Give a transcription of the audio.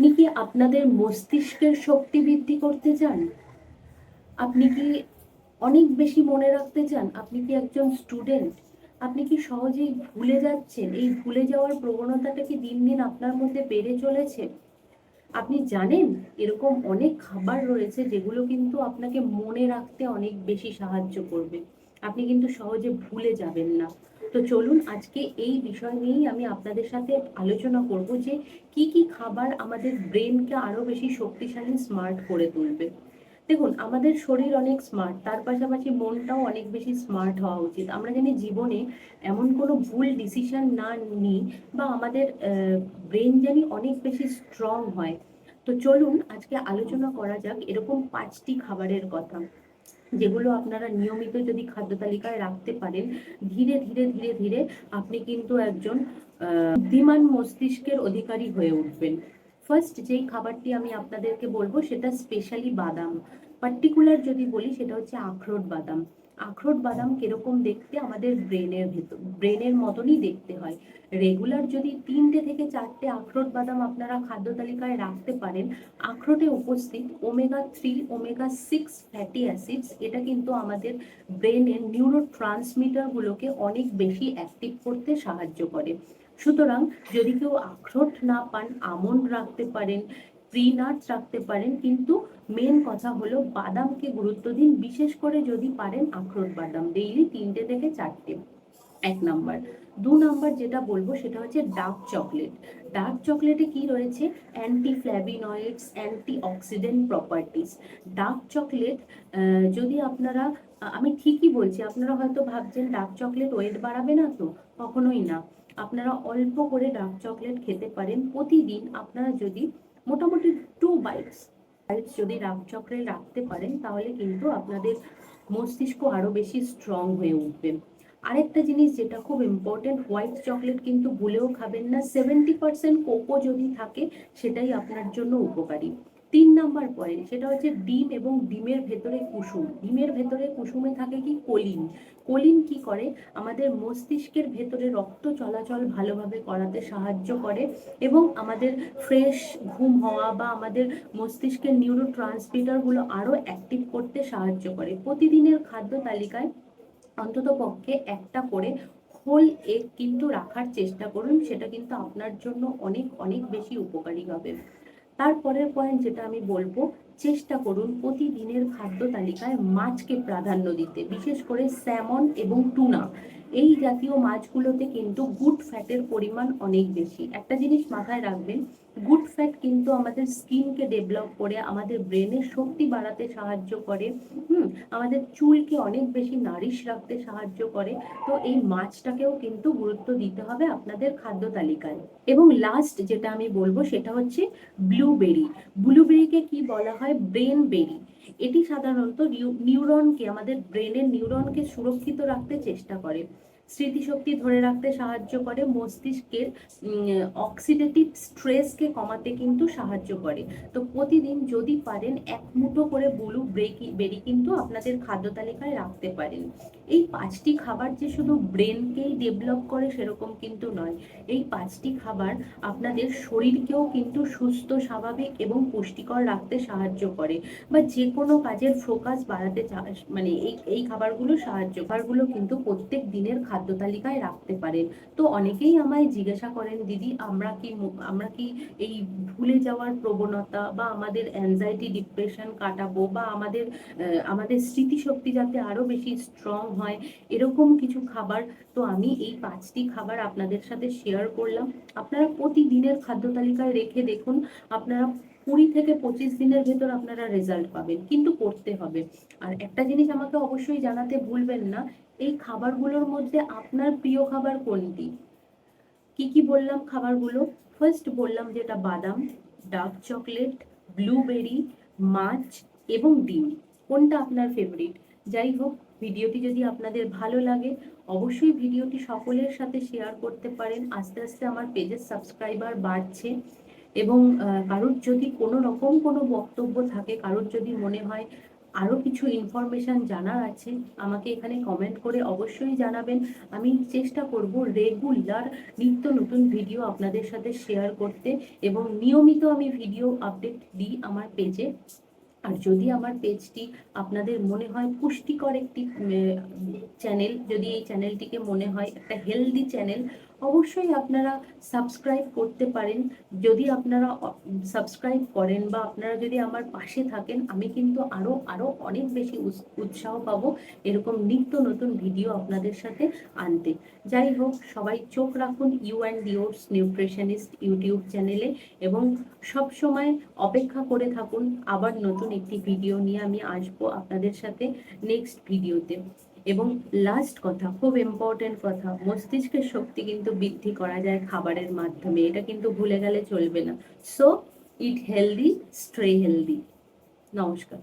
আপনি কি আপনাদের মস্তিষ্কের শক্তি বৃদ্ধি করতে চান? আপনি কি অনেক বেশি মনে রাখতে চান? আপনি কি একজন স্টুডেন্ট? আপনি কি সহজেই ভুলে যাচ্ছেন? এই ভুলে যাওয়ার প্রবণতাটা কি দিন দিন আপনার মধ্যে বেড়ে চলেছে? আপনি জানেন, এরকম অনেক খাবার রয়েছে যেগুলো কিন্তু আপনাকে মনে রাখতে অনেক বেশি সাহায্য করবে। আপনি কিন্তু সহজে ভুলে যাবেন না। তো চলুন আজকে এই বিষয় নিয়েই আমি আপনাদের সাথে আলোচনা করব যে কি কি খাবার আমাদের ব্রেনকে আরও বেশি শক্তিশালী, স্মার্ট করে তুলবে। দেখুন, আমাদের শরীর অনেক স্মার্ট, তার পাশাপাশি মনটাও অনেক বেশি স্মার্ট হওয়া উচিত। আমরা জানি জীবনে এমন কোনো ভুল ডিসিশন না নিই বা আমাদের ব্রেন জানি অনেক বেশি স্ট্রং হয়। তো চলুন আজকে আলোচনা করা যাক এরকম পাঁচটি খাবারের কথা। যেগুলো আপনারা নিয়মিত যদি খাদ্য তালিকায় রাখতে পারেন, ধীরে ধীরে ধীরে ধীরে আপনি কিন্তু একজন বুদ্ধিমান মস্তিষ্কের অধিকারী হয়ে উঠবেন। ফার্স্ট যেই খাবারটি আমি আপনাদেরকে বলব সেটা স্পেশালি বাদাম। পার্টিকুলার যদি বলি সেটা হচ্ছে আখরোট বাদাম। আখরোট বাদাম কীরকম দেখতে আমাদের ব্রেনের ভেতর, ব্রেনের মতনই দেখতে হয়। রেগুলার যদি তিনটে থেকে চারটে আখরোট বাদাম আপনারা খাদ্য তালিকায় রাখতে পারেন, আখরোটে উপস্থিত omega three omega six fatty acids এটা কিন্তু আমাদের ব্রেনের নিউরো ট্রান্সমিটারগুলোকে অনেক বেশি অ্যাক্টিভ করতে সাহায্য করে। সুতরাং যদি কেউ আখরোট না পান, আমন্ড রাখতে পারেন নাটস রাখতে পারেন, কিন্তু মেন কথা হলো বাদামকে গুরুত্ব দিন, বিশেষ করে যদি পারেন আখরোট বাদাম। ডেইলি তিনটে থেকে চারটে। এক নাম্বার। দু নাম্বার যেটা বলব, সেটা হচ্ছে ডার্ক চকলেট ডার্ক চকলেটে কি রয়েছে? Anti flavonoids antioxidant properties dark chocolate যদি আপনারা আমি ঠিকই বলছি, আপনারা হয়তো ভাবছেন ডার্ক চকলেট ওয়েট বাড়াবে না তো? কখনোই না। আপনারা অল্প করে ডার্ক চকলেট খেতে পারেন। প্রতিদিন আপনারা যদি মোটামুটি টু বাইটস বাইটস যদি রামচক্রে রাখতে পারেন, তাহলে কিন্তু আপনাদের মস্তিষ্ক আরও বেশি স্ট্রং হয়ে উঠবে। আরেকটা জিনিস যেটা খুব ইম্পর্টেন্ট হোয়াইট চকলেট কিন্তু ভুলেও খাবেন না। সেভেন্টি পার্সেন্ট কোকো যদি থাকে, সেটাই আপনার জন্য উপকারী। তিন নাম্বার পয়েন্ট সেটা হচ্ছে ডিম এবং ডিমের ভেতরে কুসুম। ডিমের ভেতরে কুসুমে থাকে কি? কোলিন। কোলিন কি করে? আমাদের মস্তিষ্কের ভেতরে রক্ত চলাচল ভালোভাবে করাতে সাহায্য করে এবং আমাদের ফ্রেশ ঘুম হওয়া বা আমাদের মস্তিষ্কের নিউরো ট্রান্সমিটারগুলো আরও অ্যাক্টিভ করতে সাহায্য করে। প্রতিদিনের খাদ্য তালিকায় অন্তত পক্ষে একটা করে হোল এগ কিন্তু রাখার চেষ্টা করুন। সেটা কিন্তু আপনার জন্য অনেক অনেক বেশি উপকারী হবে। তারপরের পয়েন্ট যেটা আমি বলব চেষ্টা করুন প্রতিদিনের খাদ্য তালিকায় মাছকে প্রাধান্য দিতে, বিশেষ করে স্যামন এবং টুনা। এই জাতীয় মাছগুলোতে কিন্তু গুড ফ্যাটের পরিমাণ অনেক বেশি। একটা জিনিস মাথায় রাখবেন, গুড ফ্যাট কিন্তু আমাদের স্কিনকে ডেভেলপ করে, আমাদের ব্রেনের শক্তি বাড়াতে সাহায্য করে, হুম, আমাদের চুলকে অনেক বেশি নারিশ রাখতে সাহায্য করে। তো এই মাছটাকেও কিন্তু গুরুত্ব দিতে হবে আপনাদের খাদ্য তালিকায়। এবং লাস্ট যেটা আমি বলব সেটা হচ্ছে ব্লুবেরি ব্লুবেরিকে কি বলা হয় ব্রেন বেরি। এটি সাধারণত নিউ- নিউরনকে, আমাদের ব্রেনের নিউরনকে সুরক্ষিত রাখতে চেষ্টা করে। স্মৃতিশক্তি ধরে রাখতে সাহায্য করে, মস্তিষ্কের অক্সিডেটিভ স্ট্রেসকে কমাতে কিন্তু সাহায্য করে। তো প্রতিদিন যদি পারেন, এক মুঠো করে ব্লু ব্রেকি, বেরি কিন্তু আপনাদের খাদ্য তালিকায় রাখতে পারেন। এই পাঁচটি খাবার যে শুধু ব্রেনকেই ডেভেলপ করে সেরকম কিন্তু নয়। এই পাঁচটি খাবার আপনাদের শরীরকেও কিন্তু সুস্থ, স্বাভাবিক এবং পুষ্টিকর রাখতে সাহায্য করে বা যে কোনো কাজের ফোকাস বাড়াতে মানে এই এই খাবারগুলো সাহায্য, খাবারগুলো কিন্তু প্রত্যেক দিনের খাদ্য তালিকায় রাখতে পারেন। তো অনেকেই আমায় জিজ্ঞাসা করেন, দিদি, আমরা কি আমরা কি এই ভুলে যাওয়ার প্রবণতা বা আমাদের অ্যাংজাইটি ডিপ্রেশন কাটাবো বা আমাদের আমাদের স্মৃতিশক্তি যাতে আরও বেশি স্ট্রং হয়। এরকম কিছু খাবার তো আমি এই পাঁচটি খাবার আপনাদের সাথে শেয়ার করলাম। আপনারা প্রতিদিনের খাদ্য তালিকায় রেখে দেখুন, আপনারা কুড়ি থেকে পঁচিশ দিনের ভেতর আপনারা রেজাল্ট পাবেন, কিন্তু করতে হবে। আর একটা জিনিস আমাকে অবশ্যই জানাতে ভুলবেন না, এই খাবারগুলোর মধ্যে আপনার প্রিয় খাবার কোনটি? কি কি বললাম খাবারগুলো? ফার্স্ট বললাম যেটা বাদাম ডার্ক চকলেট ব্লুবেরি মাছ এবং ডিম। কোনটা আপনার ফেভারিট যাই হোক ভিডিওটি যদি আপনাদের ভালো লাগে, অবশ্যই ভিডিওটি সকলের সাথে শেয়ার করতে পারেন। আস্তে আস্তে আমার পেজের সাবস্ক্রাইবার বাড়ছে এবং কারোর যদি কোনো রকম কোনো বক্তব্য থাকে, কারোর যদি মনে হয় আরও কিছু ইনফরমেশন জানার আছে, আমাকে এখানে কমেন্ট করে অবশ্যই জানাবেন। আমি চেষ্টা করব রেগুলার নিত্য নতুন ভিডিও আপনাদের সাথে শেয়ার করতে এবং নিয়মিত আমি ভিডিও আপডেট দিই আমার পেজে আর যদি আমার পেজটি আপনাদের মনে হয় পুষ্টিকর একটি চ্যানেল যদি এই চ্যানেলটিকে মনে হয় একটা হেলদি চ্যানেল অবশ্যই আপনারা সাবস্ক্রাইব করতে পারেন। যদি আপনারা সাবস্ক্রাইব করেন বা আপনারা যদি আমার পাশে থাকেন, আমি কিন্তু আরও আরও অনেক বেশি উৎস- উৎসাহ পাবো এরকম নিত্য নতুন ভিডিও আপনাদের সাথে আনতে। যাই হোক, সবাই চোখ রাখুন you and yours nutritionist YouTube চ্যানেলে এবং সব সময় অপেক্ষা করে থাকুন। আবার নতুন একটি ভিডিও নিয়ে আমি আসব আপনাদের সাথে নেক্সট ভিডিওতে এবং লাস্ট কথা, খুব ইম্পর্টেন্ট কথা মস্তিষ্কের শক্তি কিন্তু বৃদ্ধি করা যায় খাবারের মাধ্যমে, এটা কিন্তু ভুলে গেলে চলবে না। So eat healthy stay healthy নমস্কার।